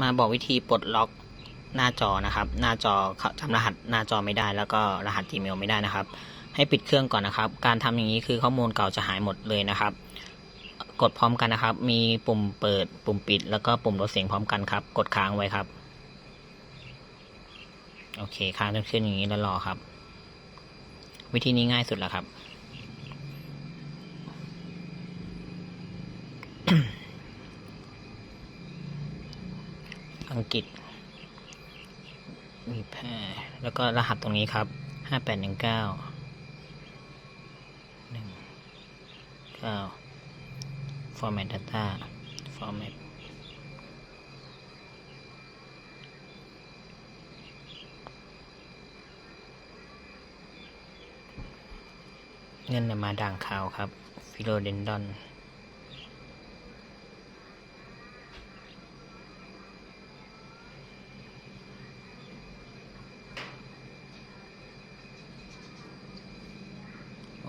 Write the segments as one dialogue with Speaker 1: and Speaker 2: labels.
Speaker 1: มาบอกวิธีปลดล็อกหน้าจอนะครับ หน้าจอจำรหัสหน้าจอไม่ได้ แล้วก็รหัส Gmail ไม่ได้นะครับ ให้ปิดเครื่องก่อนนะครับ การทำอย่างนี้คือข้อมูลเก่าจะหายหมดเลยนะครับ กดพร้อมกันนะครับ มีปุ่มเปิด ปุ่มปิด แล้วก็ปุ่มลดเสียงพร้อมกันครับ กดค้างไว้ครับ โอเคค้างจนขึ้นอย่างนี้แล้วรอครับ วิธีนี้ง่ายสุดแล้วครับ อังกฤษมีแพแล้วก็รหัสตรงนี้ครับห้าแปดหนึ่งเก้าหนึ่งเก้า format data format เงินมาด่างขาวครับ ฟิโลเดนดอน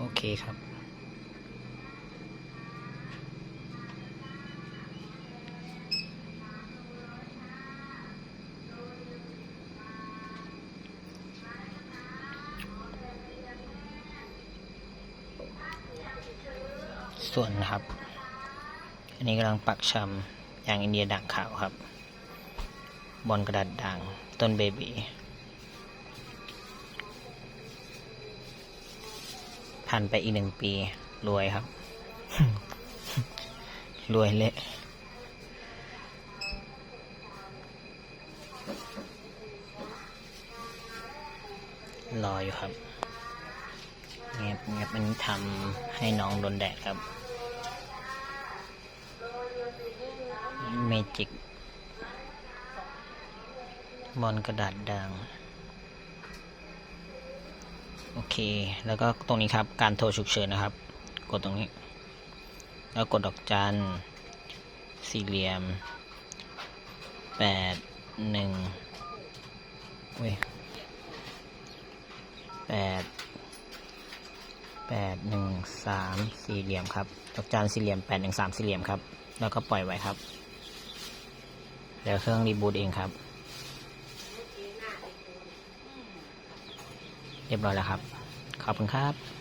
Speaker 1: โอเคครับ ส่วนครับ อันนี้กำลังปักชำยางอินเดียด่างขาวครับ บอลกระดาษด่าง ต้นเบบี ผ่านไปอีกหนึ่งปี รวยครับ รวยเละรออยู่ครับเงียบเงียบอันนี้ทำให้น้องโดนแดดครับ เมจิกบอลกระดาษด่าง โอเค แล้วก็ตรงนี้ครับ การโทรฉุกเฉินนะครับ กดตรงนี้ แล้วกดดอกจัน สี่เหลี่ยมแปดหนึ่งเว้ยแปดแปดหนึ่งสามสี่เหลี่ยมครับดอกจันสี่เหลี่ยมแปดหนึ่งสามสี่เหลี่ยมครับ แล้วก็ปล่อยไว้ครับเดี๋ยวเครื่องรีบูตเองครับ เรียบร้อยแล้วครับ ขอบคุณครับ